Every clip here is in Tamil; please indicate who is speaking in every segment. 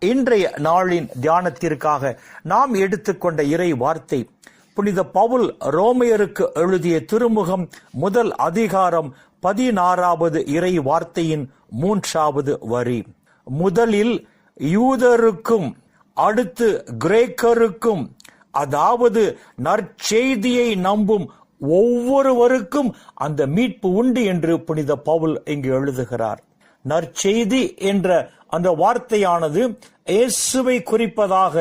Speaker 1: இன்றைய நாளின் தியானத்திற்காக நாம் எடுத்துக்கொண்ட இறை வார்த்தை புனித பவுல் ரோமையருக்கு எழுதிய திருமுகம் முதல் அதிகாரம் பதினாறாவது இறை வார்த்தையின் மூன்றாவது வரி. முதலில் யூதருக்கும் அடுத்து கிரேக்கருக்கும் அதாவது நற்செய்தியை நம்பும் ஒவ்வொருவருக்கும் அந்த மீட்பு உண்டு என்று புனித பவுல் இங்கு எழுதுகிறார். நற்செய்தி என்ற அந்த வார்த்தையானது இயேசுவை குறிப்பதாக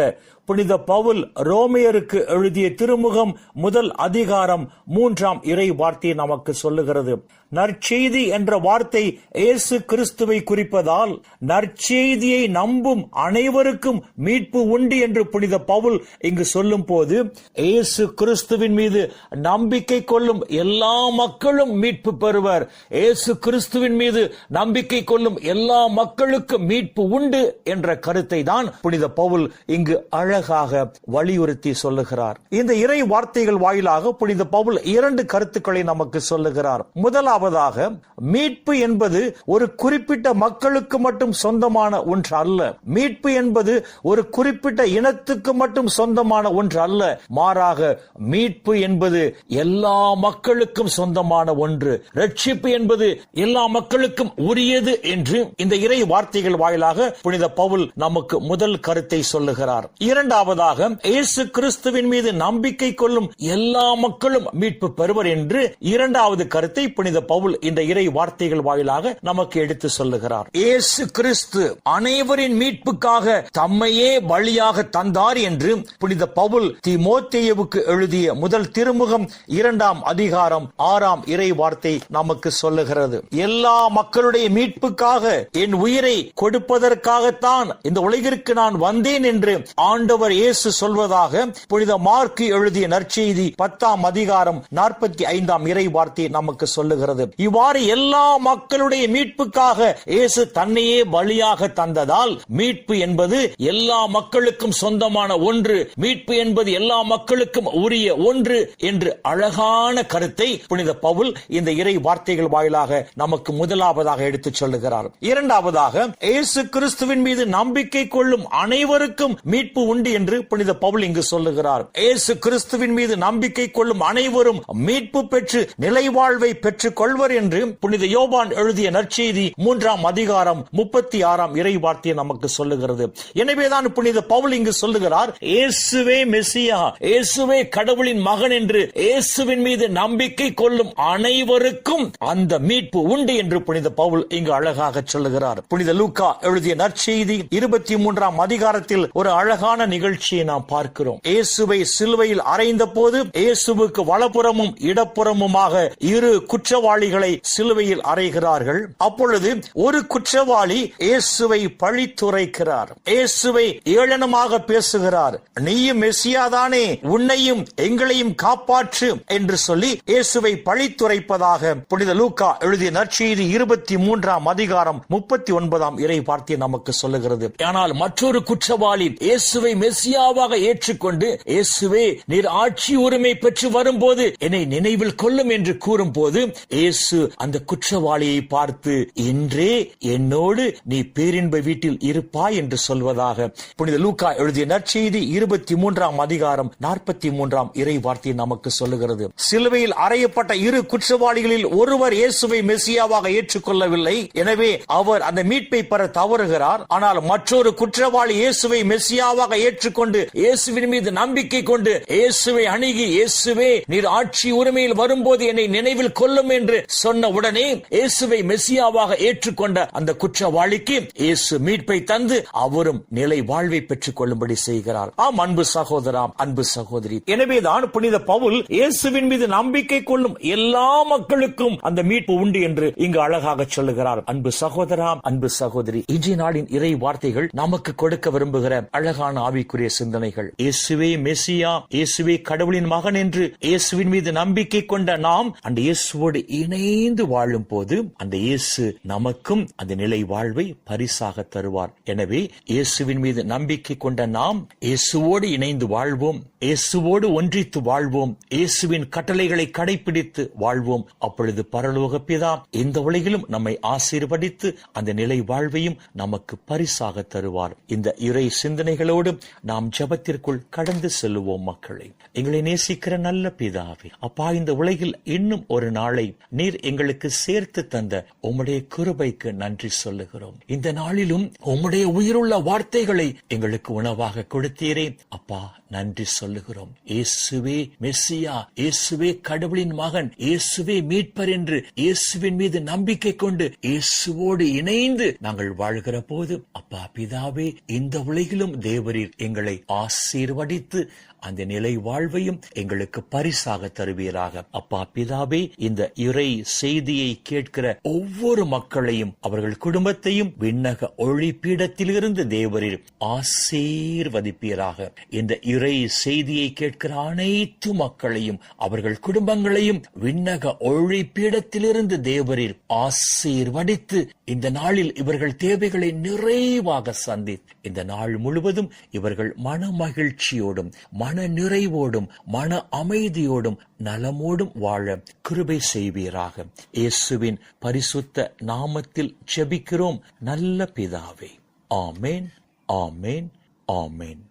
Speaker 1: புனித பவுல் ரோமியருக்கு எழுதிய திருமுகம் முதல் அதிகாரம் மூன்றாம் இறை வார்த்தை நமக்கு சொல்லுகிறது. நற்செய்தி என்ற வார்த்தை இயேசு கிறிஸ்துவை குறிப்பதால் நற்செய்தியை நம்பும் அனைவருக்கும் மீட்பு உண்டு என்று புனித பவுல் இங்கு சொல்லும் போது இயேசு கிறிஸ்துவின் மீது நம்பிக்கை கொள்ளும் எல்லா மக்களும் மீட்பு பெறுவர். இயேசு கிறிஸ்துவின் மீது நம்பிக்கை கொள்ளும் எல்லா மக்களுக்கும் மீட்பு உண்டு என்ற கருத்தை தான் புனித பவுல் இங்கு அழ அழகாக வலியுறுத்தி சொல்லுகிறார். இந்த இறை வார்த்தைகள் வாயிலாக புனித பவுல் இரண்டு கருத்துக்களை நமக்கு சொல்லுகிறார். முதலாவதாக மீட்பு என்பது ஒரு குறிப்பிட்ட மக்களுக்கு மட்டும் சொந்தமான ஒன்று அல்ல. மீட்பு என்பது ஒரு குறிப்பிட்ட இனத்துக்கு மட்டும் சொந்தமான ஒன்று அல்ல. மாறாக மீட்பு என்பது எல்லா மக்களுக்கும் சொந்தமான ஒன்று. ரட்சிப்பு என்பது எல்லா மக்களுக்கும் உரியது என்று இந்த இறை வார்த்தைகள் வாயிலாக புனித பவுல் நமக்கு முதல் கருத்தை சொல்லுகிறார். இரண்டு இரண்டாவதாக இயேசு கிறிஸ்துவின் மீது நம்பிக்கை கொள்ளும் எல்லா மக்களும் மீட்பு பெறுவர் என்று இரண்டாவது கருத்தை புனித பவுல் இந்த இறை வார்த்தைகள் வாயிலாக நமக்கு எடுத்து சொல்லுகிறார். இயேசு கிறிஸ்து அனைவரின் மீட்புக்காக தம்மையே வழியாக தந்தார் என்று புனித பவுல் திமோத்தேயுவுக்கு எழுதிய முதல் திருமுகம் இரண்டாம் அதிகாரம் ஆறாம் இறை வார்த்தை நமக்கு சொல்லுகிறது. எல்லா மக்களுடைய மீட்புக்காக என் உயிரை கொடுப்பதற்காகத்தான் இந்த உலகிற்கு நான் வந்தேன் என்று ஆண்டவர் ஆண்டவர் இயேசு சொல்வதாக புனித மார்க்கு எழுதிய நற்செய்தி பத்தாம் அதிகாரம் நாற்பத்தி ஐந்தாம் இறை வார்த்தை நமக்கு சொல்லுகிறது. இவ்வாறு எல்லா மக்களுடைய மீட்புக்காக இயேசு தன்னையே பலியாக தந்ததால் மீட்பு என்பது எல்லா மக்களுக்கும் சொந்தமான ஒன்று மீட்பு என்பது எல்லா மக்களுக்கும் உரிய ஒன்று என்று அழகான கருத்தை புனித பவுல் இந்த இறை வார்த்தைகள் வாயிலாக நமக்கு முதலாவதாக எடுத்துச் சொல்லுகிறார். இரண்டாவதாக இயேசு கிறிஸ்துவின் மீது நம்பிக்கை கொள்ளும் அனைவருக்கும் மீட்பு உண்டு உண்டு என்று புனித பவுல் இங்கு சொல்லுகிறார். ஏசு கிறிஸ்துவின் மீது நம்பிக்கை கொள்ளும் அனைவரும் மீட்பு பெற்று நிலைவாழ்வை பெற்றுக் கொள்வர் என்று புனித யோபான் எழுதிய நற்செய்தி மூன்றாம் அதிகாரம் முப்பத்தி ஆறாம் இறை வார்த்தையை நமக்கு சொல்லுகிறது. எனவேதான் புனித பவுல் இங்கு சொல்லுகிறார் இயேசுவே மெசியா இயேசுவே கடவுளின் மகன் என்று இயேசுவின் மீது நம்பிக்கை கொள்ளும் அனைவருக்கும் அந்த மீட்பு உண்டு என்று புனித பவுல் இங்கு அழகாக சொல்லுகிறார். புனித லூக்கா எழுதிய நற்செய்தி இருபத்தி மூன்றாம் அதிகாரத்தில் ஒரு அழகான நிகழ்ச்சியை நாம் பார்க்கிறோம். இயேசுவை சிலுவையில் அறைந்த போது இயேசுவுக்கு வலப்புறமும் இடப்புறமுமாக இரு குற்றவாளிகளை சிலுவையில் அறைகிறார்கள். அப்பொழுது ஒரு குற்றவாளி இயேசுவை பழித்துரைக்கிறார். இயேசுவை ஏளனமாக பேசுகிறார். நீயும் மெசியாதானே உன்னையும் எங்களையும் காப்பாற்று என்று சொல்லி இயேசுவை பழித்துரைப்பதாக புனித லூக்கா எழுதிய நற்செய்தி இருபத்தி மூன்றாம் அதிகாரம் முப்பத்தி ஒன்பதாம் இறை வார்த்தை நமக்கு சொல்லுகிறது. ஆனால் மற்றொரு குற்றவாளி இயேசுவை மெசியாவாக ஏற்றுக்கொண்டு இயேசுவே நீர் ஆட்சி உரிமை பெற்று வரும்போது என்னை நினைவில் கொள்ளும் என்று கூறும்போது இயேசு அந்த குற்றவாளியை பார்த்து இன்றே என்னோடு நீ பேரின்ப வீட்டில் இருப்பாய் என்று சொல்வதாக. புனித லூக்கா எழுதிய நற்செய்தி இருபத்தி மூன்றாம் அதிகாரம் நாற்பத்தி மூன்றாம் இறை வார்த்தை நமக்கு சொல்லுகிறது. சிலுவையில் அறையப்பட்ட இரு குற்றவாளிகளில் ஒருவர் இயேசுவை மெசியாவாக ஏற்றுக்கொள்ளவில்லை. எனவே அவர் அந்த மீட்பை பெற தவறுகிறார். ஆனால் மற்றொரு குற்றவாளி இயேசுவை மெசியாவாக ஏற்றுக்கொண்டு இயேசுவின் மீது நம்பிக்கை கொண்டு இயேசுவை அணுகி இயேசுவே நீர் ஆட்சி உரிமையில் வரும்போது என்னை நினைவில் கொள்ளும் என்று சொன்ன உடனே இயேசுவை மெசியாவாக ஏற்றுக்கொண்ட அந்த குற்றவாளிக்கு இயேசு மீட்பை தந்து அவரும் நிலை வாழ்வை பெற்றுக் கொள்ளும்படி செய்கிறார். ஆம் அன்பு சகோதரா அன்பு சகோதரி. எனவேதான் புனித பவுல் இயேசுவின் மீது நம்பிக்கை கொள்ளும் எல்லா மக்களுக்கும் அந்த மீட்பு உண்டு என்று இங்கு அழகாக சொல்லுகிறார். அன்பு சகோதரா அன்பு சகோதரி. இன்றைய நாளின் இறை வார்த்தைகள் நமக்கு கொடுக்க விரும்புகிற அழகான ஆவிக்குரிய சிந்தனைகள். இயேசுவே மெசியா இயேசுவே கடவுளின் மகன் என்று இயேசுவின் மீது நம்பிக்கை கொண்ட நாம் அந்த இயேசுவோடு இணைந்து வாழும் போது அந்த இயேசு நமக்கும் அந்த நிலை வாழ்வை பரிசாக தருவார். எனவே இயேசுவின் மீது நம்பிக்கை கொண்ட நாம் இயேசுவோடு இணைந்து வாழ்வோம் இயேசுவோடு ஒன்றித்து வாழ்வோம் இயேசுவின் கட்டளைகளை கடைபிடித்து வாழ்வோம். அப்பொழுது பரலோக பிதா இந்த உலகிலும் நம்மை ஆசீர்வதித்து அந்த நிலை வாழ்வையும் நமக்கு பரிசாக தருவார். இந்த இறை சிந்தனைகளோடு நாம் ஜெபத்திற்குள் கடந்து செல்லுவோம் மக்களை. எங்களை நேசிக்கிற நல்ல பிதாவே அப்பா இந்த உலகில் இன்னும் ஒரு நாளை நீர் எங்களுக்கு சேர்த்து தந்த உம்முடைய கிருபைக்கு நன்றி சொல்லுகிறோம். இந்த நாளிலும் உம்முடைய உயிருள்ள வார்த்தைகளை எங்களுக்கு உணவாக கொடுத்தீரே. அப்பா நன்றி சொல்லுகிறோம். இயேசுவே மெஸ்ஸியா இயேசுவே கடவுளின் மகன் இயேசுவே மீட்பர் என்று இயேசுவின் மீது நம்பிக்கை கொண்டு இயேசுவோடு இணைந்து நாங்கள் வாழ்கிற போது அப்பா பிதாவே இந்த உலகிலும் தேவரீர் எங்களை ஆசீர்வதித்து அந்த நிலை வாழ்வையும் எங்களுக்கு பரிசாக தருவீராக. அப்பா பிதாவே இந்த இறை செய்தியை கேட்கிற ஒவ்வொரு மக்களையும் அவர்கள் குடும்பத்தையும் விண்ணக ஒளிப்பீடத்திலிருந்து தேவரீர் ஆசீர்வதிப்பீராக. இந்த இறை செய்தியை கேட்கிற அனைத்து மக்களையும் அவர்கள் குடும்பங்களையும் விண்ணக ஒளிப்பீடத்திலிருந்து தேவரீர் ஆசீர்வடித்து இந்த நாளில் இவர்கள் தேவைகளை நிறைவாக சந்தி இந்த நாள் முழுவதும் இவர்கள் மன மகிழ்ச்சியோடும் மன நிறைவோடும் மன அமைதியோடும் நலமோடும் வாழ கிருபை செய்வீராக. இயேசுவின் பரிசுத்த நாமத்தில் செபிக்கிறோம் நல்ல பிதாவே. ஆமேன் ஆமேன் ஆமேன்.